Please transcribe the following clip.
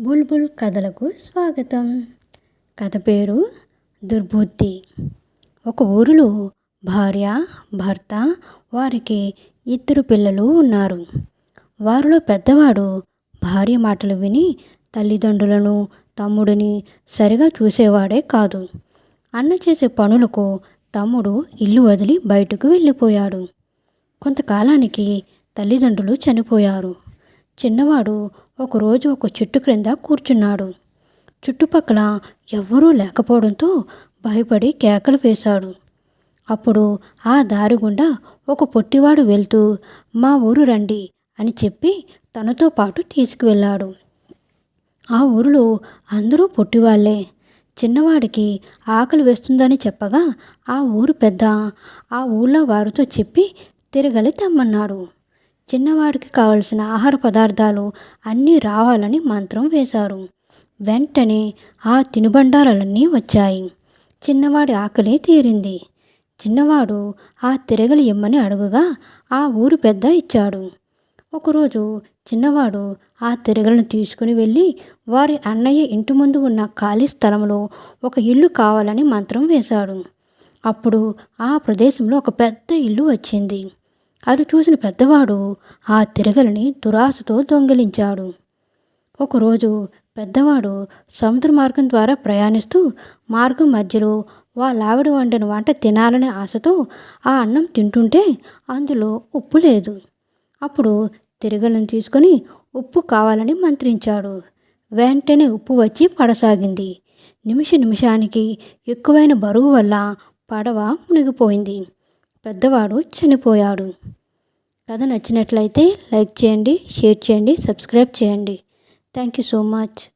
బుల్బుల్ కథలకు స్వాగతం. కథ పేరు దుర్బుద్ధి. ఒక ఊరిలో భార్య భర్త వారికి ఇద్దరు పిల్లలు ఉన్నారు. వారిలో పెద్దవాడు భార్య మాటలు విని తల్లిదండ్రులను తమ్ముడిని సరిగా చూసేవాడే కాదు. అన్న చేసే పనులకు తమ్ముడు ఇల్లు వదిలి బయటకు వెళ్ళిపోయాడు. కొంతకాలానికి తల్లిదండ్రులు చనిపోయారు. చిన్నవాడు ఒకరోజు ఒక చెట్టు క్రింద కూర్చున్నాడు. చుట్టుపక్కల ఎవ్వరూ లేకపోవడంతో భయపడి కేకలు వేశాడు. అప్పుడు ఆ దారి గుండా ఒక పొట్టివాడు వెళ్తూ మా ఊరు రండి అని చెప్పి తనతో పాటు తీసుకువెళ్ళాడు. ఆ ఊరిలో అందరూ పొట్టివాళ్ళే. చిన్నవాడికి ఆకలి వేస్తుందని చెప్పగా ఆ ఊరు పెద్ద ఆ ఊళ్ళో వారితో చెప్పి తిరగలి తెమ్మన్నాడు. చిన్నవాడికి కావలసిన ఆహార పదార్థాలు అన్నీ రావాలని మంత్రం వేశారు. వెంటనే ఆ తినుబండారాలన్నీ వచ్చాయి. చిన్నవాడి ఆకలి తీరింది. చిన్నవాడు ఆ తిరగలి ఇమ్మని అడుగుగా ఆ ఊరు పెద్ద ఇచ్చాడు. ఒకరోజు చిన్నవాడు ఆ తిరగలను తీసుకుని వెళ్ళి వారి అన్నయ్య ఇంటి ముందు ఉన్న ఖాళీ స్థలంలో ఒక ఇల్లు కావాలని మంత్రం వేశాడు. అప్పుడు ఆ ప్రదేశంలో ఒక పెద్ద ఇల్లు వచ్చింది. అది చూసిన పెద్దవాడు ఆ తిరగలని దురాశతో దొంగిలించాడు. ఒకరోజు పెద్దవాడు సముద్ర మార్గం ద్వారా ప్రయాణిస్తూ మార్గం మధ్యలో వాళ్ళావిడ వండిన వంట తినాలనే ఆశతో ఆ అన్నం తింటుంటే అందులో ఉప్పు లేదు. అప్పుడు తిరగలను తీసుకొని ఉప్పు కావాలని మంత్రించాడు. వెంటనే ఉప్పు వచ్చి పడసాగింది. నిమిష నిమిషానికి ఎక్కువైన బరువు వల్ల పడవ మునిగిపోయింది. పెద్దవాడు చనిపోయాడు. కథ నచ్చినట్లయితే లైక్ చేయండి షేర్ చేయండి సబ్స్క్రైబ్ చేయండి. Thank you so much.